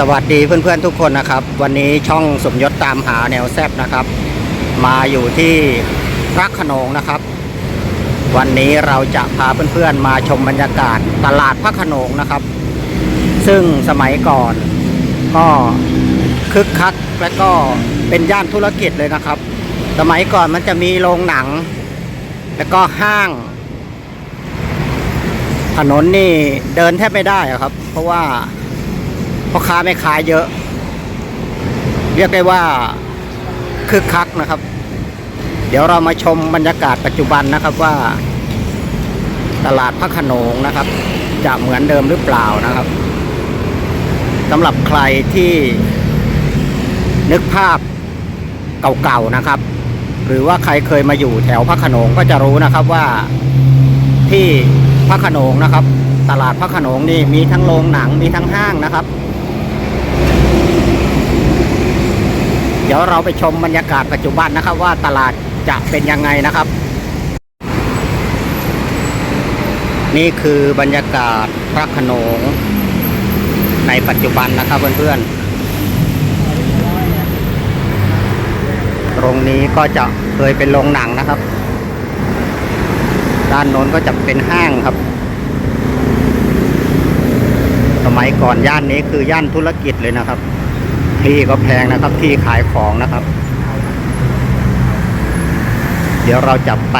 สวัสดีเพื่อนๆทุกคนนะครับ วันนี้ช่องสมยศตามหาแนวแซบนะครับ มาอยู่ที่พระขนงนะครับ วันนี้เราจะพาเพื่อนๆมาชมบรรยากาศตลาดพระขนงนะครับ ซึ่งสมัยก่อนก็คึกคักและก็เป็นย่านธุรกิจเลยนะครับ สมัยก่อนมันจะมีโรงหนัง แล้วก็ห้าง ถนนนี่เดินแทบไม่ได้อะครับ เพราะว่า พ่อค้าแม่ค้าเยอะ เรียกได้ว่าคึกคักนะครับ เดี๋ยวเรามาชมบรรยากาศปัจจุบันนะครับว่า ตลาดพระขนงนะครับ จะเหมือนเดิมหรือเปล่านะครับสำหรับใครที่นึกภาพเก่าๆนะครับ หรือว่าใครเคยมาอยู่แถวพระขนงก็จะรู้นะครับว่าที่พระขนงนะครับ ตลาดพระขนงนี่มีทั้งโรงหนังมีทั้งห้างนะครับ เดี๋ยวเราไปชมบรรยากาศปัจจุบันนะครับว่าตลาดจะเป็นยังไงนะครับ นี่คือบรรยากาศพระขนงในปัจจุบันนะครับเพื่อนๆตรงนี้ก็จะเคยเป็นโรงหนังนะครับ ด้านโน้นก็จะเป็นห้างครับ สมัยก่อนย่านนี้คือย่านธุรกิจเลยนะครับ ที่ก็แพงนะครับที่ขายของนะครับ เดี๋ยวเราจะไป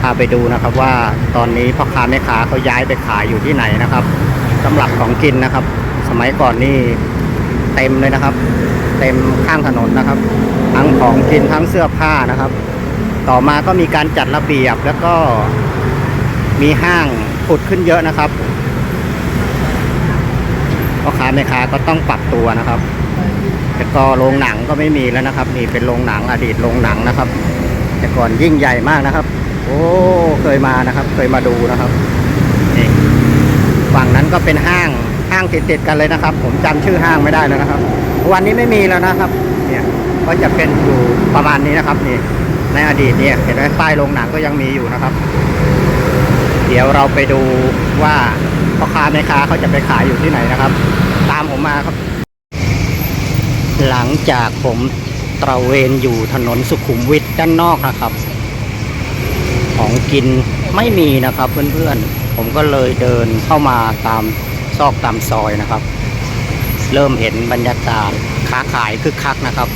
พาไปดูนะครับว่าตอนนี้พ่อค้าแม่ค้าเขาย้ายไปขายอยู่ที่ไหนนะครับสำหรับของกินนะครับ สมัยก่อนนี่เต็มเลยนะครับ เต็มข้างถนนนะครับ ทั้งของกินทั้งเสื้อผ้านะครับ ต่อมาก็มีการจัดระเบียบแล้วก็มีห้างผุดขึ้นเยอะนะครับ พ่อค้าแม่ค้าก็ต้องปรับตัวนะครับแต่ก็โรงหนังก็ไม่มีแล้วนะครับ นี่เป็นโรงหนังอดีตโรงหนังนะครับ แต่ก่อนยิ่งใหญ่มากนะครับ โอ้เคยมานะครับ เคยมาดูนะครับนี่ฝั่งนั้นก็เป็นห้างห้างติดๆกันเลยนะครับ ผมจำชื่อห้างไม่ได้แล้วนะครับ วันนี้ไม่มีแล้วนะครับ เนี่ยก็จะเป็นอยู่ประมาณนี้นะครับนี่ในอดีตเนี่ยเห็นไหมป้ายโรงหนังก็ยังมีอยู่นะครับ เดี๋ยวเราไปดูว่า พ่อค้าแม่ค้าเขาจะไปขายอยู่ที่ไหนนะครับ ตามผมมาครับ หลังจากผมตระเวนอยู่ถนนสุขุมวิทด้านนอกนะครับ ของกินไม่มีนะครับเพื่อนๆ ผมก็เลยเดินเข้ามาตามซอกตามซอยนะครับ เริ่มเห็นบรรยากาศค้าขายคึกคักนะครับ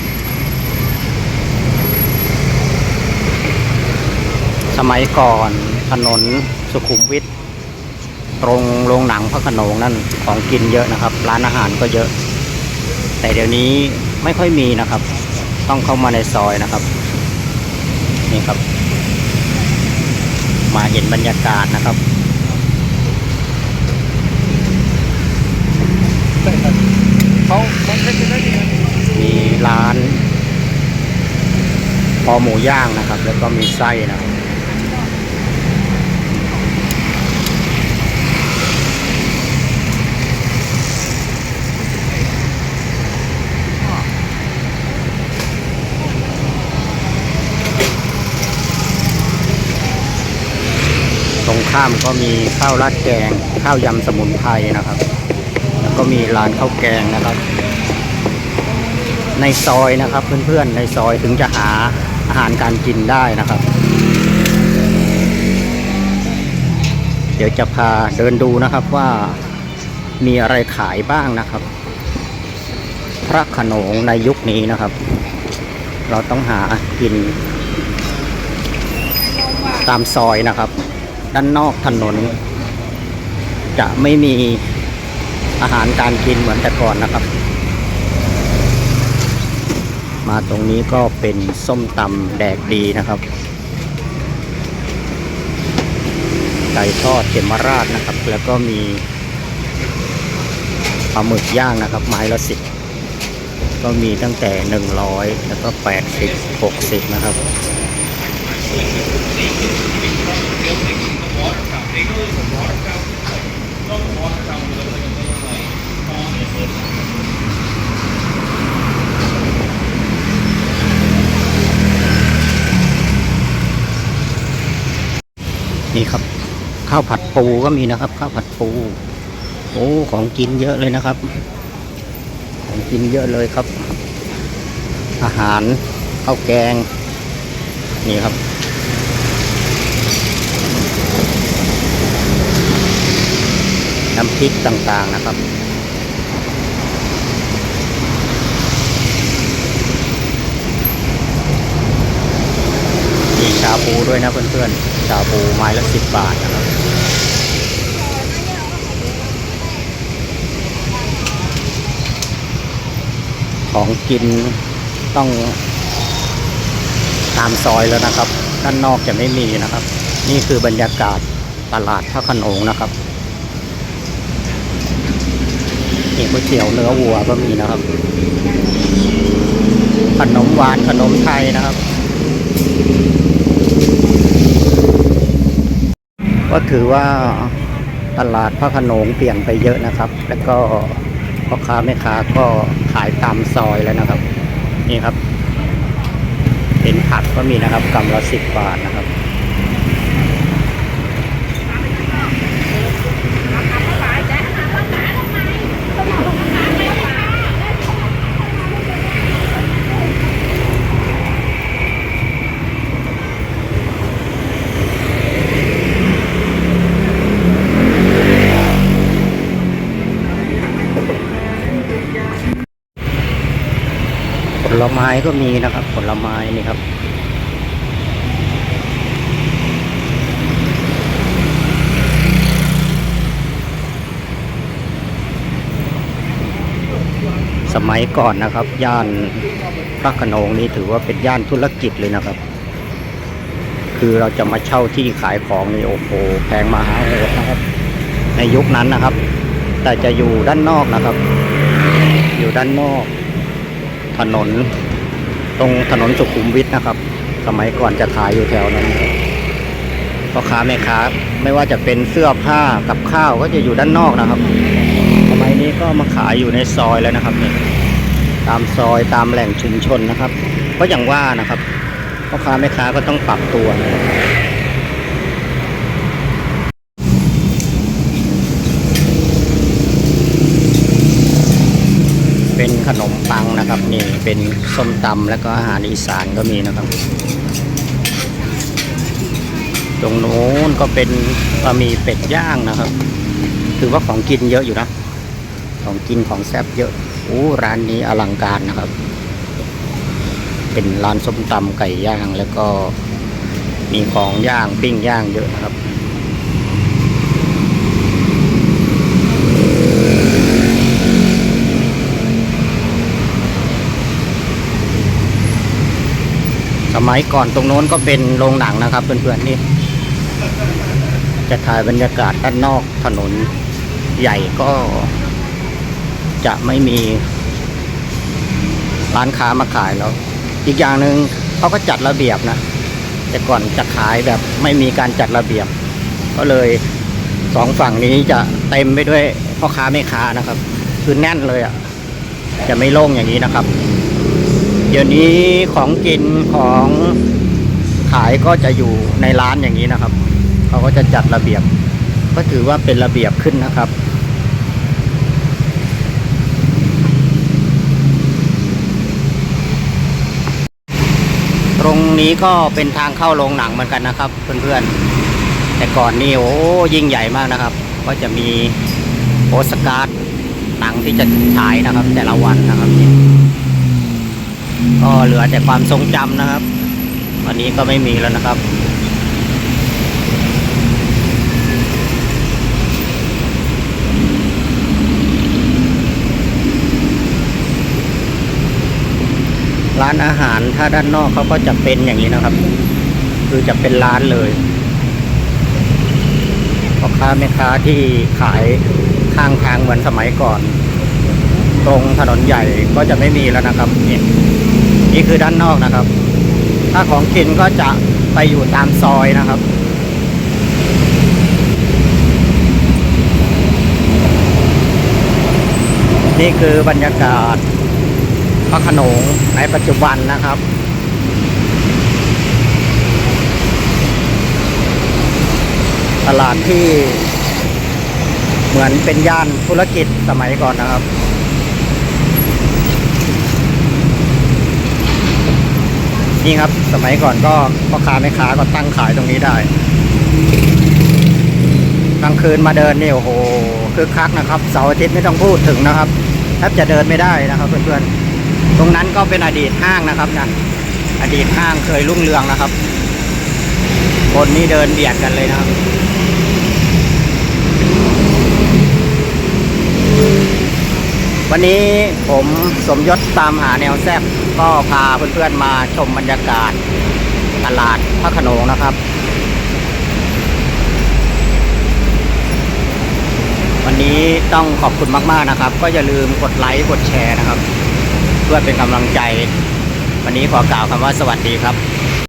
สมัยก่อนถนนสุขุมวิท ตรงโรงหนังพระขนงนั่นของกินเยอะนะครับ ร้านอาหารก็เยอะ แต่เดี๋ยวนี้ไม่ค่อยมีนะครับ ต้องเข้ามาในซอยนะครับ นี่ครับ มาเห็นบรรยากาศนะครับเขามันไม่ใช่ได้ดีมีร้านคอหมูย่างนะครับ แล้วก็มีไส้นะครับ ข้ามก็มีข้าวราดแกง ข้าวยำสมุนไพรนะครับ แล้วก็มีร้านข้าวแกงนะครับ ในซอยนะครับเพื่อนๆในซอยถึงจะหาอาหารการกินได้นะครับ เดี๋ยวจะพาเดินดูนะครับว่ามีอะไรขายบ้างนะครับ พระขนงในยุคนี้นะครับ เราต้องหากินตามซอยนะครับ ด้านนอกถนน จะไม่มีอาหารการกินเหมือนแต่ก่อนนะครับ มาตรงนี้ก็เป็นส้มตำแดกดีนะครับไก่ทอดเขมราชนะครับ แล้วก็มีปลาหมึกย่างนะครับ ไม้ละสิบก็มีตั้งแต่หนึ่งร้อยแล้ว ก็แปดสิบหกสิบนะครับนี่ครับ ข้าวผัดปูก็มีนะครับ ข้าวผัดปู โอ้ของกินเยอะเลยนะครับ ของกินเยอะเลยครับ อาหารข้าวแกง นี่ครับำพริกต่างๆนะครับ มีชาบูด้วยนะเพื่อนๆ ชาบูไม้ละสิบบาทนะครับของกินต้องตามซอยแล้วนะครับ ด้านนอกจะไม่มีนะครับ นี่คือบรรยากาศตลาดพระขนงนะครับ นี่ก๋วยเตี๋ยวเนื้อวัวก็มีนะครับ ขนมหวานขนมไทยนะครับ ก็ถือว่าตลาดพระขนงเปลี่ยนไปเยอะนะครับ แล้วก็พ่อค้าแม่ค้าก็ขายตามซอยแล้วนะครับ นี่ครับเห็นผักก็มีนะครับกำละสิบบาทนะครับ ไม้ก็มีนะครับ ผลไม้นี่ครับ สมัยก่อนนะครับ ย่านพระโขนงนี่ถือว่าเป็นย่านธุรกิจเลยนะครับ คือเราจะมาเช่าที่ขายของนี่โอ้โหแพงมหาโหดนะครับ ในยุคนั้นนะครับ แต่จะอยู่ด้านนอกนะครับ อยู่ด้านนอก ถนน ตรงถนนสุขุมวิทนะครับ สมัยก่อนจะขายอยู่แถวนั้นพ่อค้าแม่ค้าไม่ว่าจะเป็นเสื้อผ้ากับข้าวก็จะอยู่ด้านนอกนะครับ สมัยนี้ก็มาขายอยู่ในซอยแล้วนะครับเนี่ยตามซอยตามแหล่งชุมชนนะครับ ก็อย่างว่านะครับพ่อค้าแม่ค้าก็ต้องปรับตัวนะครับ เป็นขนมปังนะครับนี่เป็นส้มตำแล้วก็อาหารอีสานก็มีนะครับ ตรงโน้นก็เป็นบะหมี่เป็ดย่างนะครับ ถือว่าของกินเยอะอยู่นะ ของกินของแซ่บเยอะโอ้ร้านนี้อลังการนะครับ เป็นร้านส้มตำไก่ย่างแล้วก็มีของย่างปิ้งย่างเยอะนะครับ สมัยก่อนตรงโน้นก็เป็นโรงหนังนะครับเพื่อนๆนี่ จะถ่ายบรรยากาศด้านนอกถนนใหญ่ก็จะไม่มีร้านค้ามาขายแล้ว อีกอย่างหนึ่งเขาก็จัดระเบียบนะ แต่ก่อนจะขายแบบไม่มีการจัดระเบียบ ก็เลยสองฝั่งนี้จะเต็มไปด้วยพ่อค้าแม่ค้านะครับ คือแน่นเลยอะ จะไม่โล่งอย่างนี้นะครับ ดี๋ยวนี้ของกินของขายก็จะอยู่ในร้านอย่างนี้นะครับ เขาก็จะจัดระเบียบ ก็ถือว่าเป็นระเบียบขึ้นนะครับตรงนี้ก็เป็นทางเข้าโรงหนังเหมือนกันนะครับ เพื่อนๆ แต่ก่อนนี่โอ้ยิ่งใหญ่มากนะครับ ก็จะมีโปสการ์ดหนังที่จะฉายนะครับ แต่ละวันนะครับ ก็เหลือแต่ความทรงจำนะครับวันนี้ก็ไม่มีแล้วนะครับร้านอาหารถ้าด้านนอกเขาก็จะเป็นอย่างนี้นะครับ คือจะเป็นร้านเลยพ่อค้าแม่ค้าที่ขายข้างทางเหมือนสมัยก่อน ตรงถนนใหญ่ก็จะไม่มีแล้วนะครับนี่ นี่คือด้านนอกนะครับ ถ้าของกินก็จะไปอยู่ตามซอยนะครับ นี่คือบรรยากาศพระขนงในปัจจุบันนะครับตลาดที่เหมือนเป็นย่านธุรกิจสมัยก่อนนะครับ นี่ครับ สมัยก่อนก็พ่อค้าแม่ค้าก็ตั้งขายตรงนี้ได้กลางคืนมาเดินเนี่โอ้โหคึกคักนะครับเสาร์อาทิตย์ไม่ต้องพูดถึงนะครับแทบจะเดินไม่ได้นะครับเพื่อนๆตรงนั้นก็เป็นอดีตห้างนะครับนะอดีตห้างเคยรุ่งเรืองนะครับ คนนี่เดินเบียดกันเลยนะครับ วันนี้ผมสมยศตามหาแนวแซบก็พาเพื่อนๆมาชมบรรยากาศตลาดพระโขนงนะครับ วันนี้ต้องขอบคุณมากๆนะครับ ก็อย่าลืมกดไลค์กดแชร์นะครับ เพื่อเป็นกำลังใจ วันนี้ขอกล่าวคำว่าสวัสดีครับ